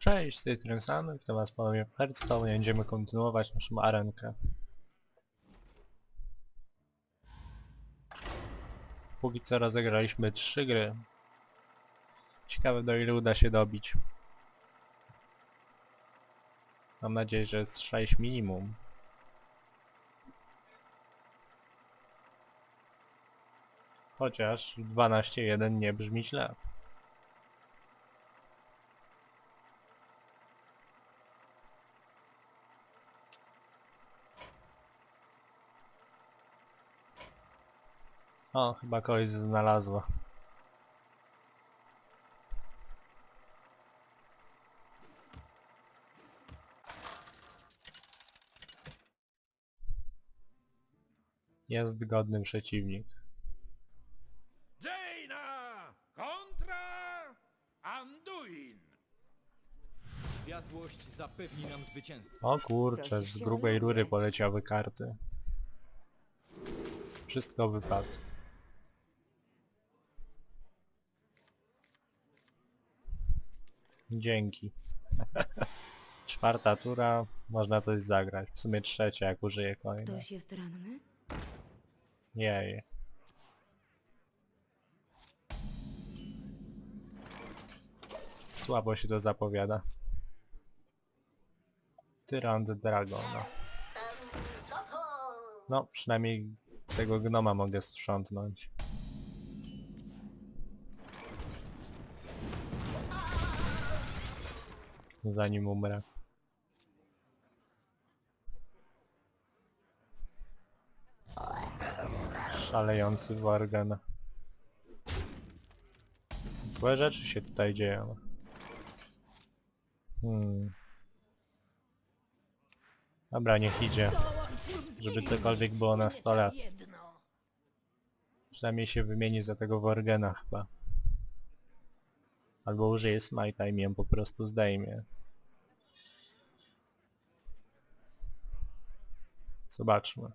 Cześć, z tej strony Sam, witam was ponownie w Hearthstone i będziemy kontynuować naszą arenkę. Póki co rozegraliśmy trzy gry. Ciekawe do ile uda się dobić. Mam nadzieję, że jest 6 minimum. Chociaż 12.1 nie brzmi źle. O, chyba kogoś znalazła. Jest godny przeciwnik. Jaina kontra Anduin. Światłość zapewni nam zwycięstwo. O kurczę, z grubej rury poleciały karty. Wszystko wypadł. Dzięki. Czwarta tura, można coś zagrać. W sumie trzecia, jak użyję kolejnej. Ktoś jest ranny? Jej. Słabo się to zapowiada. Tyrant Dragona. No, przynajmniej tego gnoma mogę sprzątnąć. Zanim umrę. Szalejący Worgen. Złe rzeczy się tutaj dzieją. Hmm. Dobra, niech idzie. Żeby cokolwiek było na stole. Przynajmniej się wymieni za tego Worgena chyba. Albo użyje smite'a i mnie po prostu zdejmie. Zobaczmy.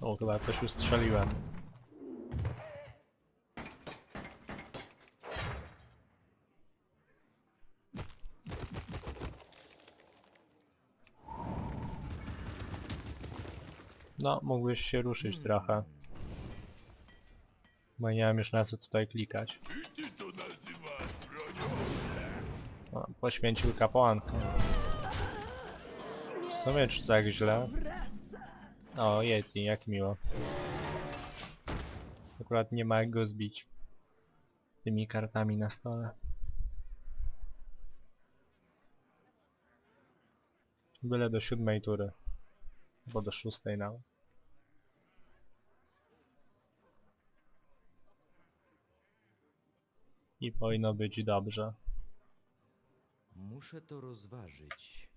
O, chyba coś ustrzeliłem. No, mógłbyś się ruszyć trochę. Bo nie mam już na co tutaj klikać. O, poświęcił kapłankę. W sumie czy tak źle? O, Yeti, jak miło. Akurat nie ma jak go zbić. Tymi kartami na stole. Byle do siódmej tury. Albo do szóstej nawet. I powinno być dobrze. Muszę to rozważyć.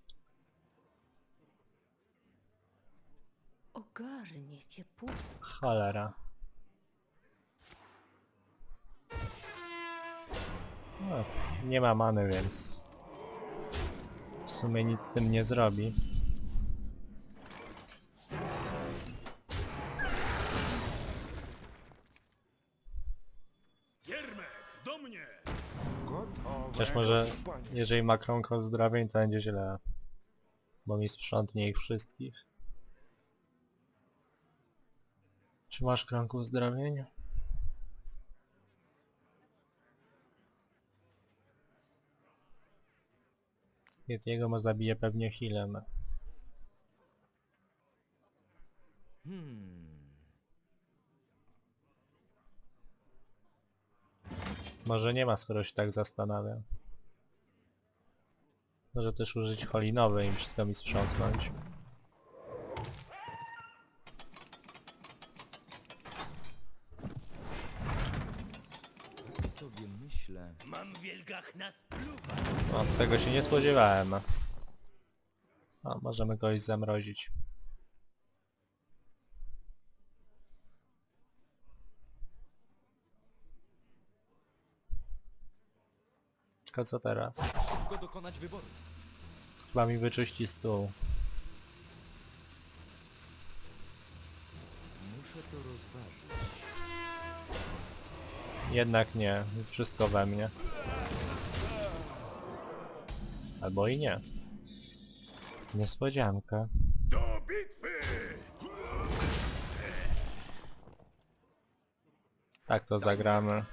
Ogarnie cię pust. Cholera. No, nie ma many, więc w sumie nic z tym nie zrobi. Też może, jeżeli ma krąg uzdrowień, to będzie źle. Bo mi sprzątnie ich wszystkich. Czy masz krąg uzdrowień? Yetiego ma zabije pewnie healem. Hmm. Może nie ma, skoro się tak zastanawia. Może też użyć holinowej i wszystko mi sobie myślę. Mam wielgach na spluwa. O, tego się nie spodziewałem. O, możemy kogoś zamrozić. Tylko co teraz? Szybko dokonać wyboru. Chyba mi wyczyści stół. Warto rozważyć. Jednak nie. Wszystko we mnie. Albo i nie. Niespodzianka. Do bitwy! Tak to zagramy.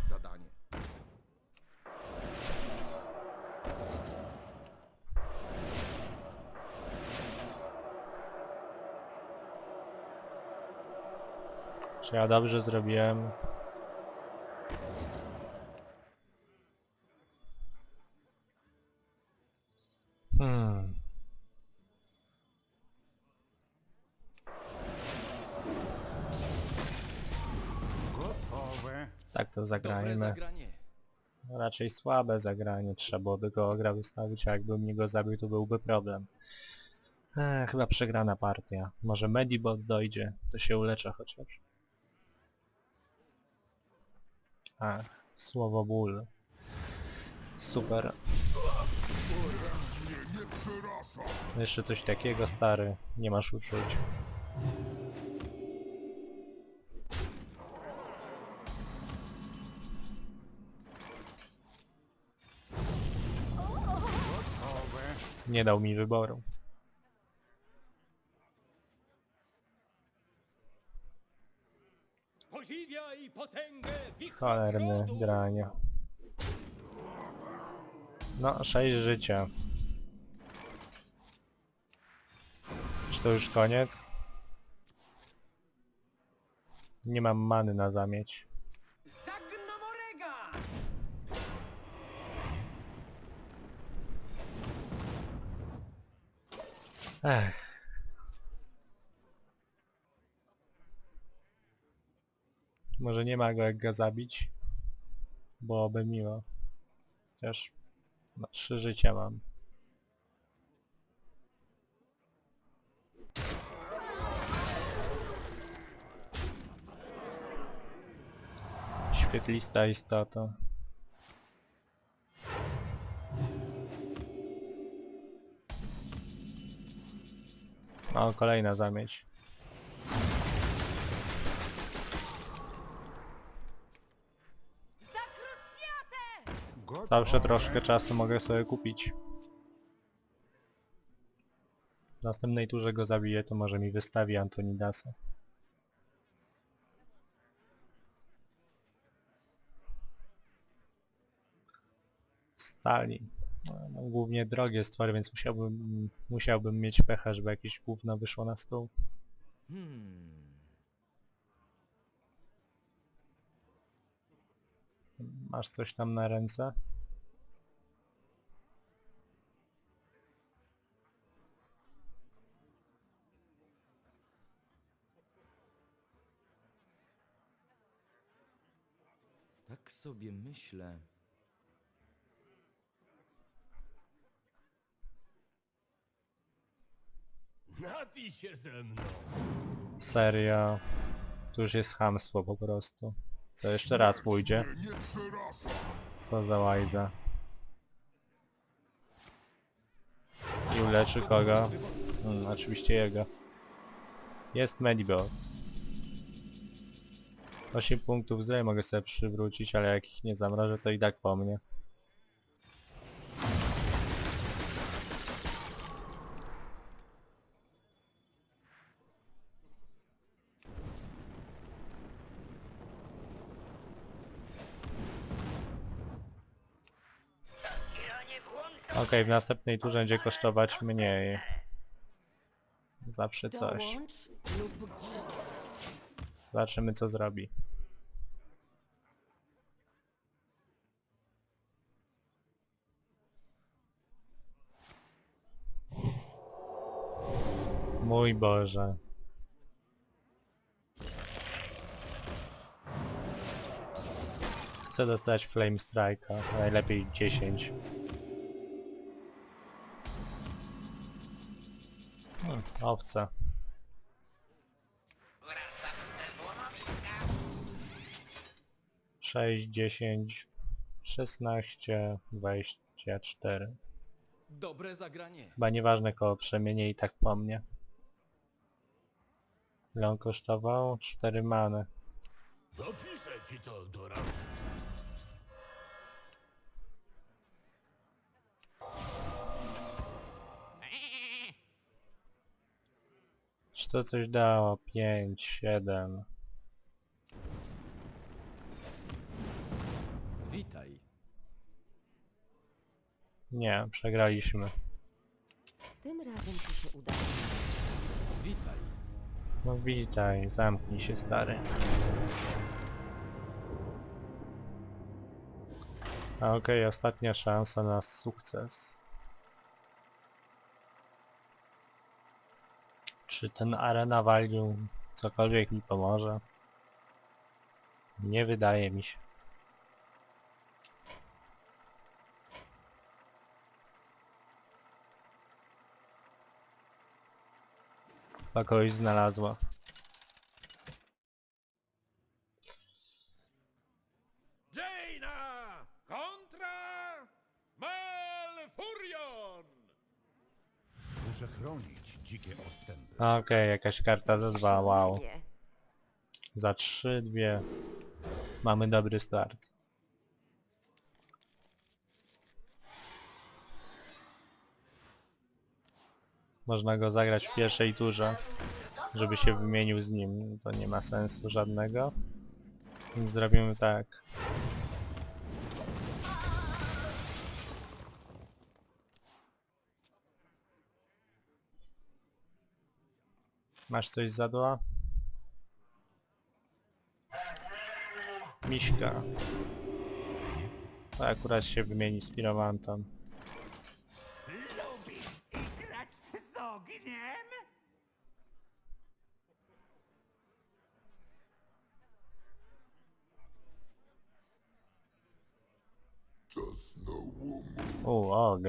Czy ja dobrze zrobiłem? Hmm. Gotowe. Tak to zagrajmy. zagranie. Raczej słabe zagranie. Trzeba byłoby go ogra wystawić, a jakbym nie go zabił, to byłby problem. Eee, chyba przegrana partia. Może Medibot dojdzie, to się uleczę chociaż. Ach, słowo ból. Super. Jeszcze coś takiego, stary. Nie masz uczuć. Nie dał mi wyboru. Cholerne granie. No, 6 życia. Czy to już koniec? Nie mam many na zamieć. Ech. Może nie ma go jak go zabić? Byłoby miło. Chociaż... No, trzy życia mam. Świetlista istota. O, kolejna zamieć. Zawsze troszkę czasu mogę sobie kupić. W następnej turze go zabiję, to może mi wystawi Antonidasa. Stali. No, no, głównie drogie stwory, więc musiałbym, musiałbym mieć pecha, żeby jakieś gówno wyszło na stół. Hmm. Masz coś tam na ręce? Tak sobie myślę. Napij się ze mną! Serio. Tu już jest chamstwo po prostu. Co jeszcze raz pójdzie? Co za łajza. I uleczy kogo? Hmm, oczywiście jego. Jest Medibot. 8 punktów zdrowia mogę sobie przywrócić, ale jak ich nie zamrożę, to i tak po mnie. Okej, w następnej turze będzie kosztować mniej. Zawsze coś. Zobaczymy co zrobi. Mój Boże. Chcę dostać Flame Strike'a, najlepiej 10. Hmm, owca. Sześć, dziesięć, szesnaście, dwadzieścia cztery. Dobre zagranie. Chyba nieważne koło przemienie i tak po mnie. Ile on kosztował? 4 many. Dopiszę ci to do rana. Czy to coś dało? 5, 7. Witaj. Nie, przegraliśmy. Tym razem ci się udało. Witaj. No witaj, zamknij się stary. A okej, ostatnia szansa na sukces. Czy ten arena value cokolwiek mi pomoże? Nie wydaje mi się. Chyba kogoś znalazła. Jaina kontra Malfurion! Muszę chronić dzikie ostępy. Okej, jakaś karta za dwa, wow. Za trzy, dwie. Mamy dobry start. Można go zagrać w pierwszej turze, żeby się wymienił z nim. To nie ma sensu żadnego. Więc zrobimy tak. Masz coś za dła? Miśka. To akurat się wymieni z piromantem.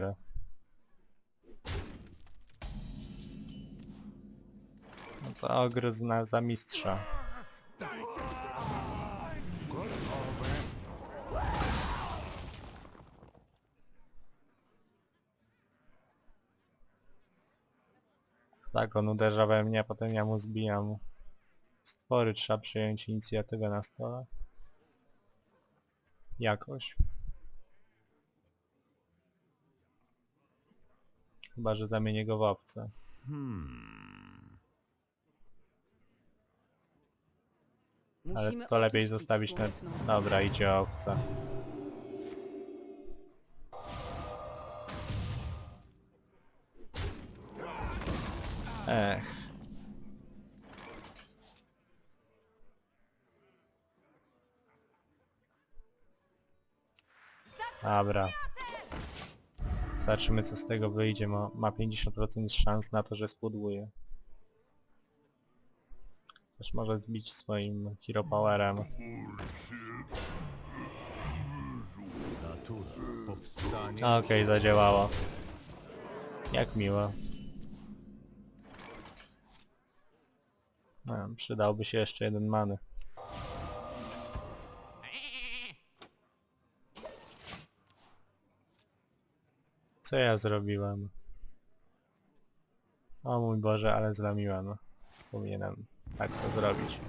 No to ogry zna za mistrza. Tak, on uderza we mnie, a potem ja mu zbijam. Stwory trzeba przyjąć inicjatywę na stole. Jakoś. Chyba, że zamienię go w obce. Hmm. Ale Musimy to lepiej oczyścić zostawić na... słoneczną Dobra, idzie owca. Ech. Dobra. Zobaczymy co z tego wyjdzie. Ma, ma 50% szans na to, że spudłuje. Też może zbić swoim hero powerem. Okej, zadziałało. Jak miło. No, przydałby się jeszcze jeden many. Co ja zrobiłem? O mój Boże, ale zlamiłem. Powinienem tak to zrobić.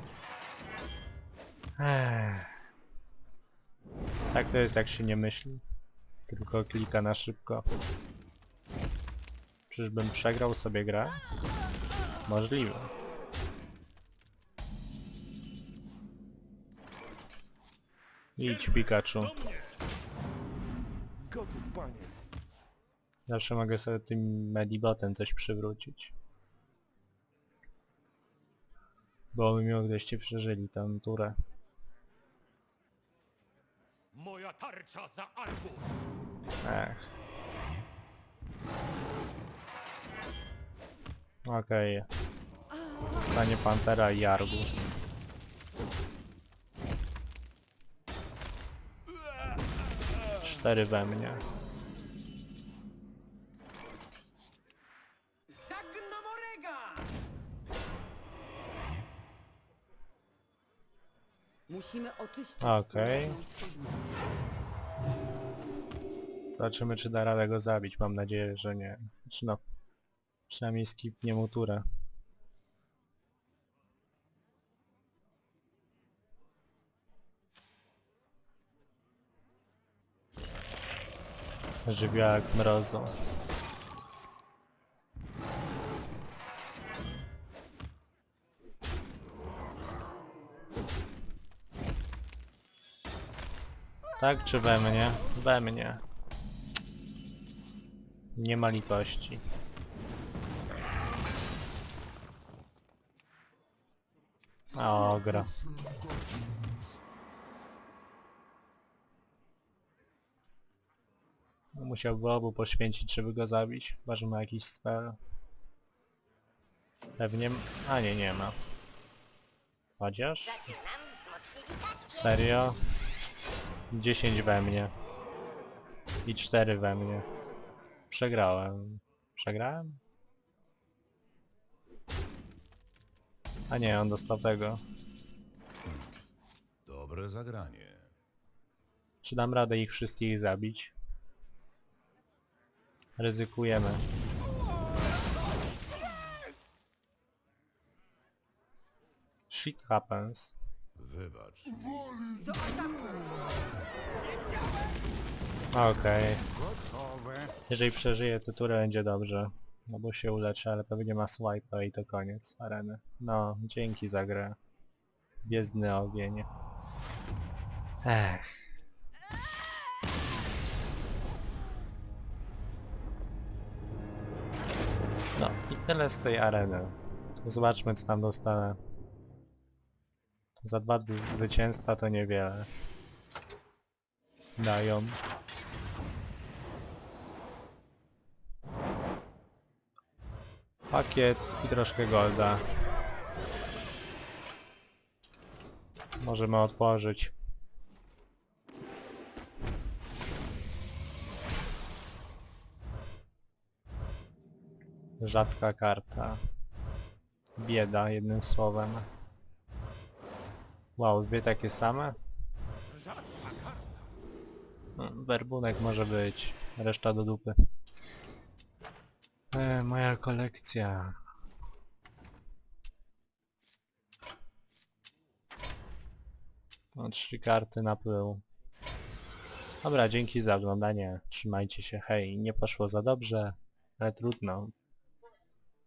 Ech. Tak to jest jak się nie myśli. Tylko klika na szybko. Czyżbym przegrał sobie grę? Możliwe. Idź Pikachu. Gotów, panie. Zawsze mogę sobie tym Medibotem coś przywrócić. Byłoby miło, gdybyście przeżyli tę turę. Moja tarcza za Argus! Ech. Okej. Stanie Pantera i Argus. Cztery we mnie. Okej. Zobaczymy, czy da radę go zabić. Mam nadzieję, że nie. Czy no, przynajmniej skipnie mu turę. Żywiołek mrozu. Tak czy we mnie? We mnie. Nie ma litości. O, gra. Musiałby obu poświęcić, żeby go zabić. Chyba, ma jakiś spell. Pewnie... A nie, nie ma. Chociaż? Serio? 10 we mnie. I 4 we mnie. Przegrałem. Przegrałem? A nie, on dostał tego. Dobre zagranie. Czy dam radę ich wszystkich zabić? Ryzykujemy. Shit happens. Wybacz. Okej. Gotowe. Jeżeli przeżyję, to turę będzie dobrze. No bo się uleczę, ale pewnie ma swipe'a i to koniec areny. No, dzięki za grę. Gwiezdny ogień. Ech. No i tyle z tej areny. Zobaczmy co tam dostanę. Za dwa zwycięstwa to niewiele. Dają. Pakiet i troszkę golda. Możemy otworzyć. Rzadka karta. Bieda, jednym słowem. Wow, dwie takie same? Hmm, Werbunek może być, reszta do dupy. E, moja kolekcja. No, trzy karty na pył. Dobra, dzięki za oglądanie. Trzymajcie się, hej. Nie poszło za dobrze, ale trudno.